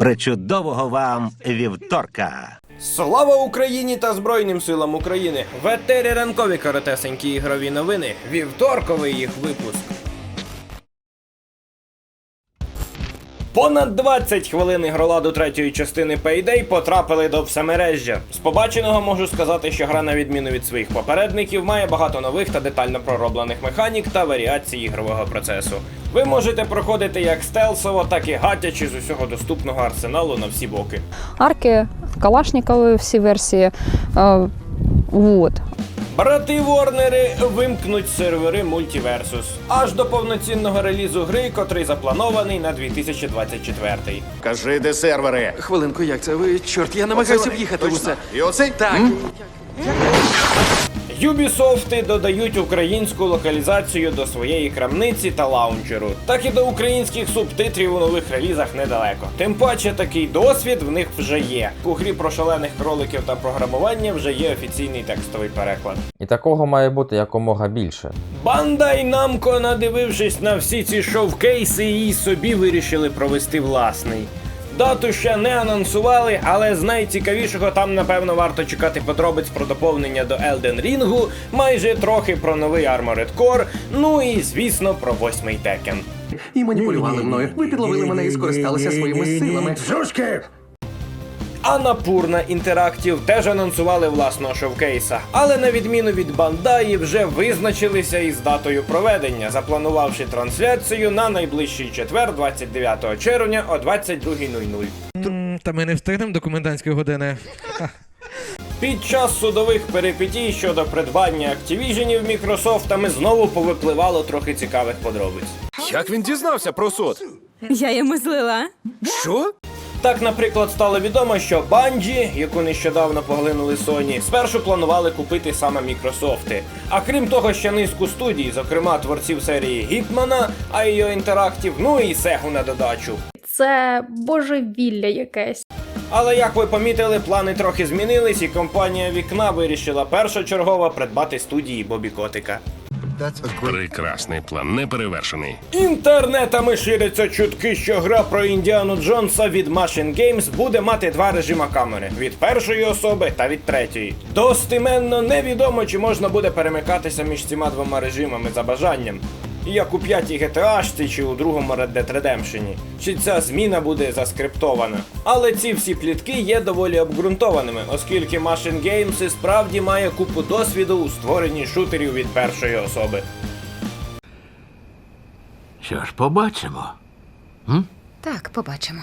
Причудового вам вівторка! Слава Україні та Збройним силам України! В етері ранкові коротесенькі ігрові новини. Вівторковий їх випуск. Понад 20 хвилин ігроладу третьої частини Payday потрапили до всемережжя. З побаченого можу сказати, що гра, на відміну від своїх попередників, має багато нових та детально пророблених механік та варіацій ігрового процесу. Ви можете проходити як стелсово, так і гатячи з усього доступного арсеналу на всі боки. арки, Калашникові всі версії. Е, вот. Брати Ворнери вимкнуть сервери Multiversus аж до повноцінного релізу гри, котрий запланований на 2024. Кажи, де сервери. Хвилинку, як це ви? Чорт, я намагаюся в'їхати усе. І оцей? Так. Юбісофти додають українську локалізацію до своєї крамниці та лаунчеру, так і до українських субтитрів у нових релізах недалеко. Тим паче такий досвід в них вже є. У грі про шалених кроликів та програмування вже є офіційний текстовий переклад. І такого має бути якомога більше. Бандай Намко, надивившись на всі ці шоу-кейси, і собі вирішили провести власний. Дату ще не анонсували, але з найцікавішого там напевно варто чекати подробиць про доповнення до Elden Ring, майже трохи про новий Armored Core, ну і звісно про восьмий Tekken. І маніпулювали мною. Ви підловили мене і скористалися своїми силами. А Напурна Interactive теж анонсували власного шоукейса, але на відміну від Бандаї вже визначилися із датою проведення, запланувавши трансляцію на найближчий четвер, 29 червня о 22.00. Та ми не встигнемо до комендантської години. Під час судових перипетій щодо придбання Activision Мікрософтами знову повипливало трохи цікавих подробиць. Як він дізнався про суд? Я йому злила. Що? Так, наприклад, стало відомо, що Bungie, яку нещодавно поглинули Sony, спершу планували купити саме Мікрософти. А крім того, ще низку студій, зокрема творців серії Гітмана, IO Interactive, ну і Сегу на додачу. Це божевілля якесь. Але як ви помітили, плани трохи змінились, і компанія вікна вирішила першочергово придбати студії Бобі Котика. Прекрасний план, неперевершений. Інтернетами ширяться чутки, що гра про Індіану Джонса від Machine Games буде мати два режима камери від першої особи та від третьої. Достеменно невідомо, чи можна буде перемикатися між цими двома режимами за бажанням. Як у п'ятій GTA чи у другому Red Dead Redemption. Чи ця зміна буде заскриптована. Але ці всі плітки є доволі обґрунтованими, оскільки Machine Games і справді має купу досвіду у створенні шутерів від першої особи. Що ж, побачимо. Так, побачимо.